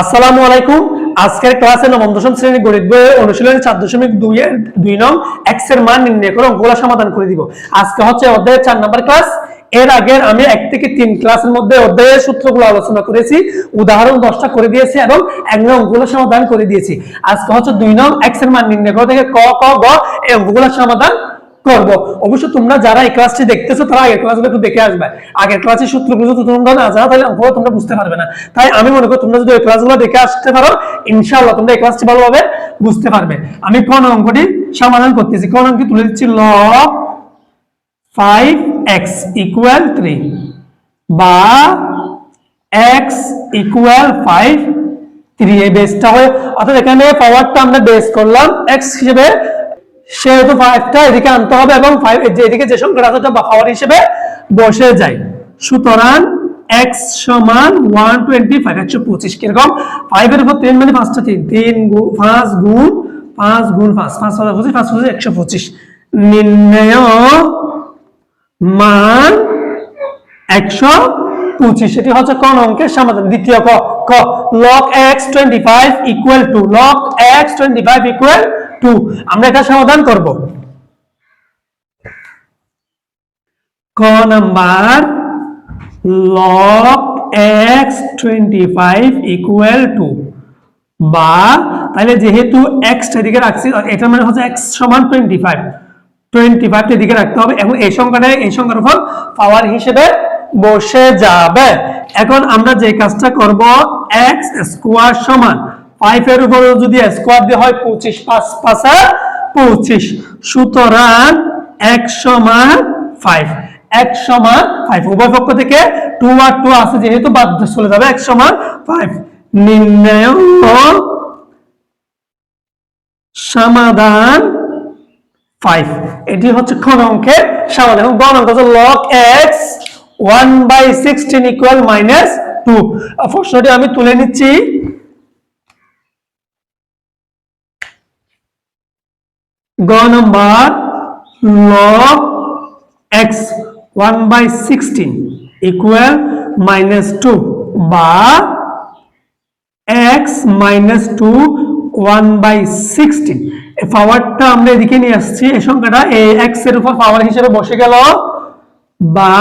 আসসালামু আলাইকুম। আজকের ক্লাসে নবম দশম শ্রেণি গণিত বইয়ের অনুশীলনী চার দশমিক দুই এর দুই নং এক্সের মান নির্ণয় করে অঙ্কগুলো সমাধান করে দিব। আজকে হচ্ছে অধ্যায়ের চার নাম্বার ক্লাস। এর আগে আমি এক থেকে তিন ক্লাসের মধ্যে অধ্যায়ের সূত্রগুলো আলোচনা করেছি, উদাহরণ দশটা করে দিয়েছি এবং এক নং অঙ্কগুলো সমাধান করে দিয়েছি। আজকে হচ্ছে দুই নং এক্সের মান নির্ণয় করে থেকে ক ক, গ, এই অঙ্কগুলো সমাধান করব। অবশ্য তোমরা যারা এই ক্লাসটি দেখতেছো, তারা আগের ক্লাসগুলো একটু দেখে আসবে। আগের ক্লাসের সূত্রগুলো যদি তোমরা না জানো, তাহলে অঙ্কগুলো তোমরা বুঝতে পারবে না। তাই আমি মনে করি তোমরা যদি এই ক্লাসগুলো দেখে আসতে পারো, ইনশাআল্লাহ তোমরা এই ক্লাসটি ভালোভাবে বুঝতে পারবে। আমি কোন অঙ্কটি সমাধান করতেছি, কোন অঙ্কটি তুলে দিচ্ছি? Log five x equal three বা এক্স ইকুয়াল ফাইভ থ্রি এই বেসটা হয়ে অর্থাৎ এখানে পাওয়ারটা আমরা বেস করলাম এক্স হিসেবে সেহেতু ফাইভটা এদিকে আনতে হবে এবং ফাইভ এদিকে যে সংখ্যাটা আছে ওটা পাওয়ার হিসেবে বসে যায়। সুতরাং এক্স সমান ওয়ান টোয়েন্টি ফাইভ একশো পঁচিশ, কীরকম? ফাইভের উপর তিন মানে পাঁচটা তিন। তিন গুণ পাঁচ গুণ পাঁচ গুণ পাঁচ। পাঁচ পাঁচ পঁচিশ পাঁচ পঁচিশ, একশো পঁচিশ। নির্ণয় মান একশো পঁচিশ। এটি হচ্ছে কোন অঙ্কের সমাধান? দ্বিতীয় ক ক। Log x twenty five equal two log x twenty five equal two আমরা এটা সমাধান করব। ক number log x twenty five equal two বা তাহলে যেহেতু এক্স এদিকে রাখছি এটা মানে হচ্ছে এক্স সমান টোয়েন্টি ফাইভ টোয়েন্টি ফাইভ এদিকে রাখতে হবে এবং এই সংখ্যাটা এই সংখ্যার উপর পাওয়ার হিসেবে বসে যাবে। এখন আমরা যে কাজটা করব এক্স স্কোয়ার সমান ফাইভ এর উপর যদি দিয়ে হয়, পঁচিশ, পাঁচ, পাঁচা পঁচিশ। সুতরাং এক সমান ফাইভ এক সমান ফাইভ উভয় পক্ষ থেকে আর আছে, যেহেতু বাদ চলে যাবে নির্ণয় সমাধান ফাইভ এটি হচ্ছে কোন অঙ্কের সমাধান। এবং অঙ্ক log x one by sixteen equal minus two প্রশ্নটি আমি তুলে নিচ্ছি। গ number log x one by sixteen equal minus two বা x minus two one by sixteen পাওয়ারটা আমরা এদিকে নিয়ে আসছি, এই সংখ্যাটা এই এক্সের উপর পাওয়ার হিসেবে বসে গেল বা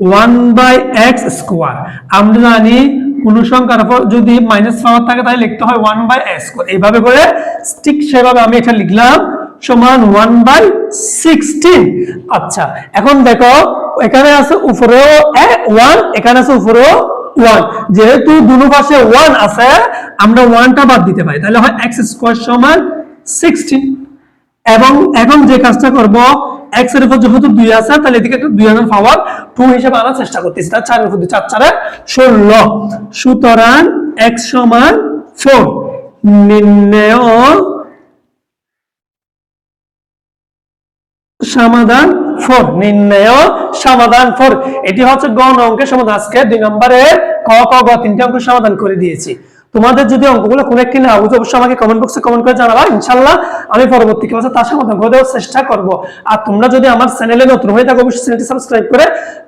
ওয়ান বাই এক্স স্কোয়ার আমরা জানি কোন সংখ্যার উপর যদি মাইনাস পাওয়ার থাকে, তাহলে লিখতে হয় ওয়ান বাই এক্স এইভাবে করে ঠিক সেভাবে আমি এটা লিখলাম সমান ওয়ান বাই সিক্সটিন আচ্ছা এখন দেখো, এখানে আছে উপরেও ওয়ান এখানে আছে উপরেও ওয়ান যেহেতু দুনো পাশে ওয়ান আছে, আমরা ওয়ানটা বাদ দিতে পারি। তাহলে হয় এক্স স্কোয়ার সমান সিক্সটিন এবং এখন যে কাজটা করব এক্সের উপর যেহেতু দুই আছে, তাহলে এদিকে একটা দুই আনার পাওয়ার টু হিসেবে আনার চেষ্টা করতেছি। উপর চার চারে ষোলো। সুতরাং নির্ণয় সমাধান ফোর নির্ণয় সমাধান ফোর এটি হচ্ছে গণ অঙ্কের সমাধান। আজকে দুই নম্বরের ক ক, গ তিনটি অঙ্ক সমাধান করে দিয়েছি। তোমাদের যদি অঙ্কগুলো কোনো একটি না বুঝে, অবশ্যই আমাকে কমেন্ট বক্সে কমেন্ট করে জানাবা। ইনশাল্লাহ আমি পরবর্তী ক্লাসে তার সমাধান করে দেওয়ার চেষ্টা করব। আর তোমরা যদি আমার চ্যানেলে নতুন হয়ে থাকো, অবশ্যই চ্যানেলটি সাবস্ক্রাইব করে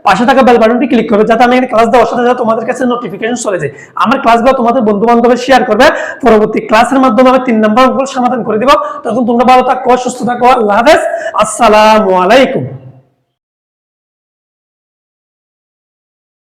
পাশে থাকা বেল বাটনটি ক্লিক করবে, যাতে আমি ক্লাস দেওয়ার সাথে সাথে তোমাদের কাছে নোটিফিকেশন চলে যায়। আমার ক্লাসগুলো তোমাদের বন্ধু বান্ধবের শেয়ার করবে। পরবর্তী ক্লাসের মাধ্যমে আমি তিন নম্বর অঙ্কগুলো সমাধান করে দিব। তখন তোমরা ভালো থাকো, সুস্থ থাকো, আল্লাহ হাফেজ। আসসালামু আলাইকুম।